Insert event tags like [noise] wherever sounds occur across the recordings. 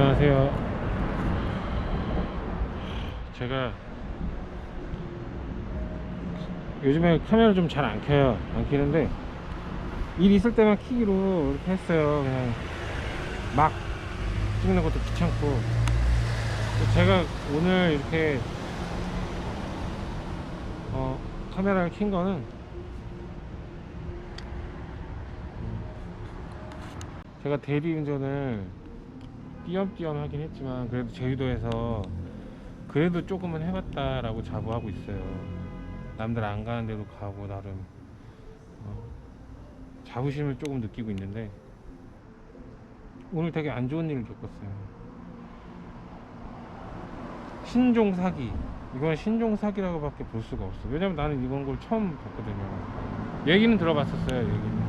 안녕하세요. 제가 요즘에 카메라 좀 잘 안 켜요. 안 켜는데 일 있을 때만 키기로 이렇게 했어요. 그냥 막 찍는 것도 귀찮고 제가 오늘 이렇게 어, 카메라를 킨 거는 제가 대리운전을 띄엄띄엄 하긴 했지만 그래도 제주도에서 그래도 조금은 해봤다라고 자부하고 있어요. 남들 안 가는 데도 가고 나름 어, 자부심을 조금 느끼고 있는데 오늘 되게 안 좋은 일을 겪었어요. 신종 사기. 이건 신종 사기라고 밖에 볼 수가 없어. 왜냐면 나는 이런 걸 처음 봤거든요. 얘기는 들어봤었어요. 얘기는.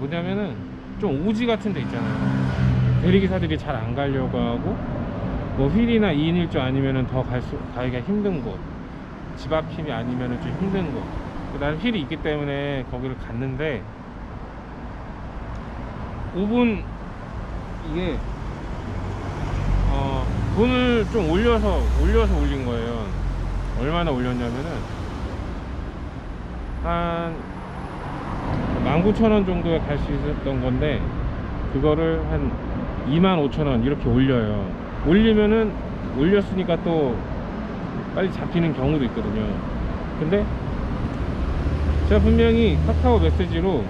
뭐냐면은 좀 오지 같은 데 있잖아요. 대리기사들이 잘 안 가려고 하고 뭐 휠이나 2인 1조 아니면은 더 갈 수, 가기가 힘든 곳. 집 앞힘이 아니면은 좀 힘든 곳. 나는 휠이 있기 때문에 거기를 갔는데 5분 이게 어 돈을 좀 올려서 올려서 올린 거예요. 얼마나 올렸냐면은 한 19,000원 정도에 갈 수 있었던 건데 그거를 한 25,000원 이렇게 올려요. 올리면은 올렸으니까 또 빨리 잡히는 경우도 있거든요. 근데 제가 분명히 카카오 메시지로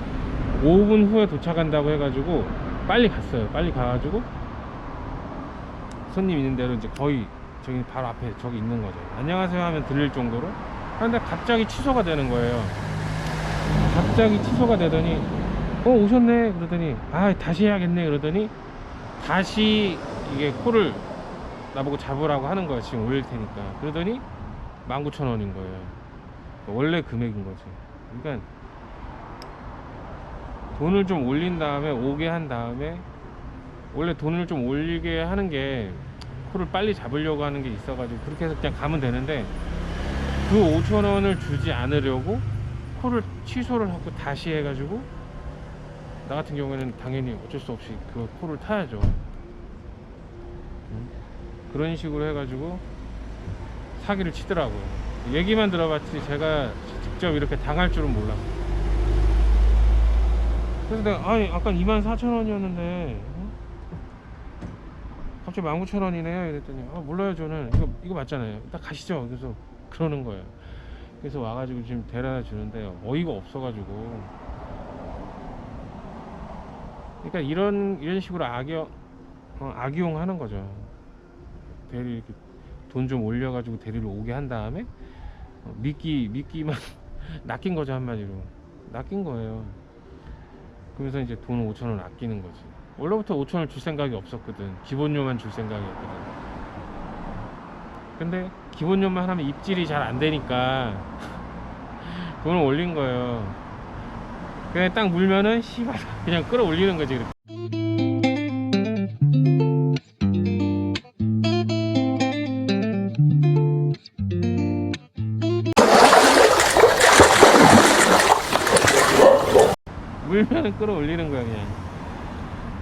5분 후에 도착한다고 해가지고 빨리 갔어요. 빨리 가가지고 손님 있는 대로 이제 거의 저기 바로 앞에 저기 있는 거죠. 안녕하세요 하면 들릴 정도로. 근데 갑자기 취소가 되는 거예요. 갑자기 취소가 되더니 어 오셨네 그러더니 아 다시 해야겠네 그러더니 다시 이게 콜을 나보고 잡으라고 하는 거야 지금 올릴 테니까. 그러더니 19,000원인 거예요. 원래 금액인 거지. 그러니까 돈을 좀 올린 다음에 오게 한 다음에 원래 돈을 좀 올리게 하는 게 콜을 빨리 잡으려고 하는 게 있어가지고 그렇게 해서 그냥 가면 되는데 그 5,000원을 주지 않으려고 콜을 취소를 하고 다시 해가지고 나 같은 경우에는 당연히 어쩔 수 없이 그 콜을 타야죠. 음? 그런 식으로 해가지고 사기를 치더라고요. 얘기만 들어봤지 제가 직접 이렇게 당할 줄은 몰랐어요. 그래서 내가 아니 아까 24,000원이었는데 어? 갑자기 19,000원이네요 이랬더니 아 몰라요 저는. 이거 이거 맞잖아요. 딱 가시죠. 그래서 그러는 거예요. 그래서 와가지고 지금 데려다 주는데 어이가 없어가지고 그러니까 이런 이런 식으로 악용 어, 악용하는 거죠. 대리 이렇게 돈 좀 올려가지고 대리를 오게 한 다음에 어, 미끼 미끼만 [laughs] 낚인 거죠 한마디로. 낚인 거예요. 그러면서 이제 돈 5천 원 아끼는 거지. 원래부터 5천 원을 줄 생각이 없었거든. 기본료만 줄 생각이었거든. 근데 기본료만 하면 입질이 잘 안 되니까 [laughs] 돈을 올린 거예요 그냥 딱 물면은 씨발 그냥 끌어올리는 거지 그렇게. 물면은 끌어올리는 거야 그냥.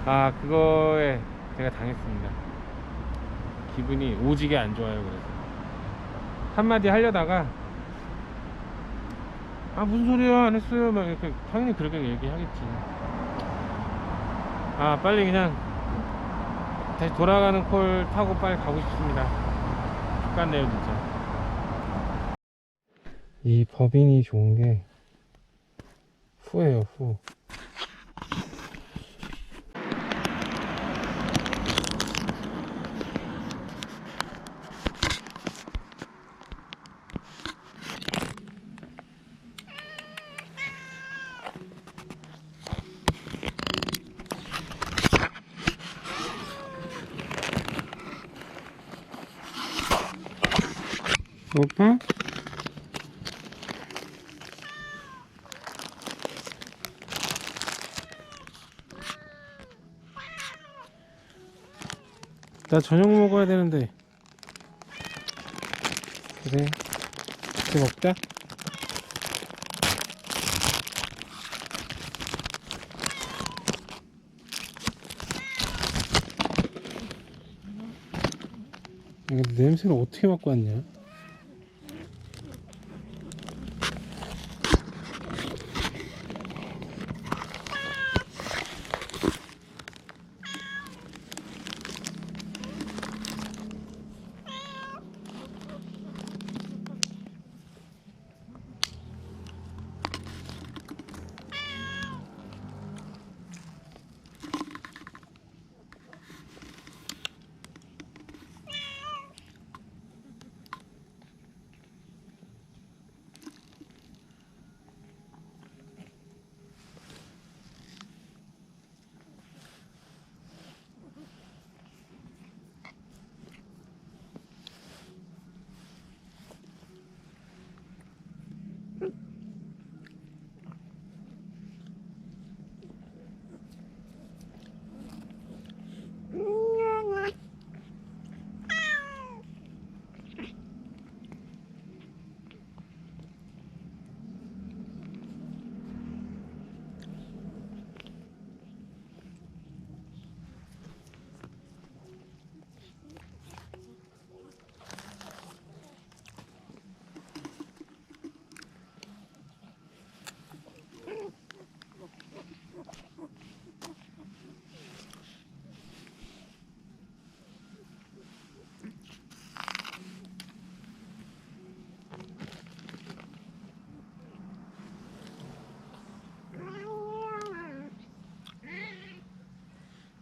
아 그거에 제가 당했습니다. 기분이 오지게 안 좋아요 그래서. 한마디 하려다가 아 무슨 소리야? 안 했어요. 막 이렇게 당연히 그렇게 얘기하겠지. 아 빨리 그냥 다시 돌아가는 콜 타고 빨리 가고 싶습니다. 죽겠네요 진짜. 이 법인이 좋은 게 후예요 후 오빠 나 저녁 먹어야 되는데. 그래. 이제 먹자. 냄새를 어떻게 맡고 왔냐?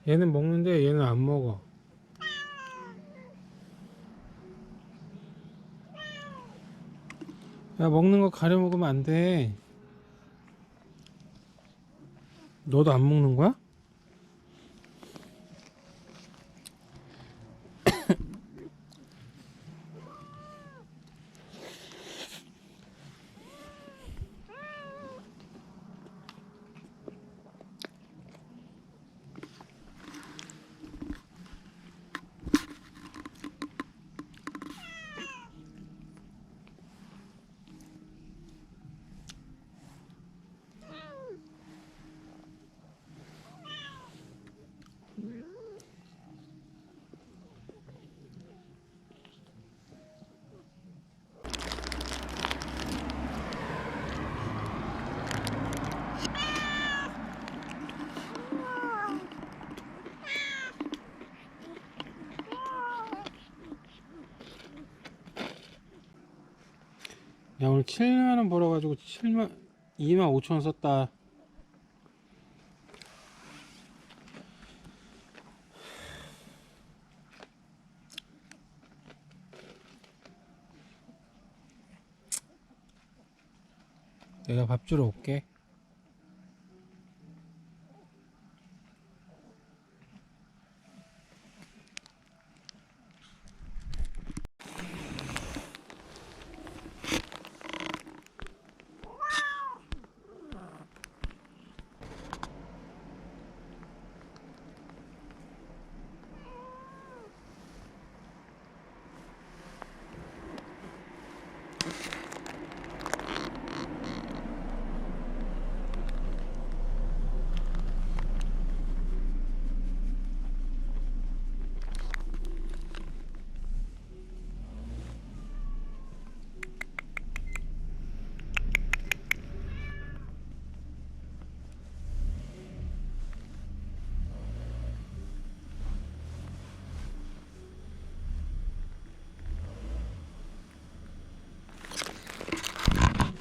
얘는 먹는데 얘는 안 먹어. 야, 먹는 거 가려 먹으면 안 돼. 너도 안 먹는 거야? 야, 오늘 7만원 벌어가지고 7만, 2만 5천원 썼다. 내가 밥 주러 올게.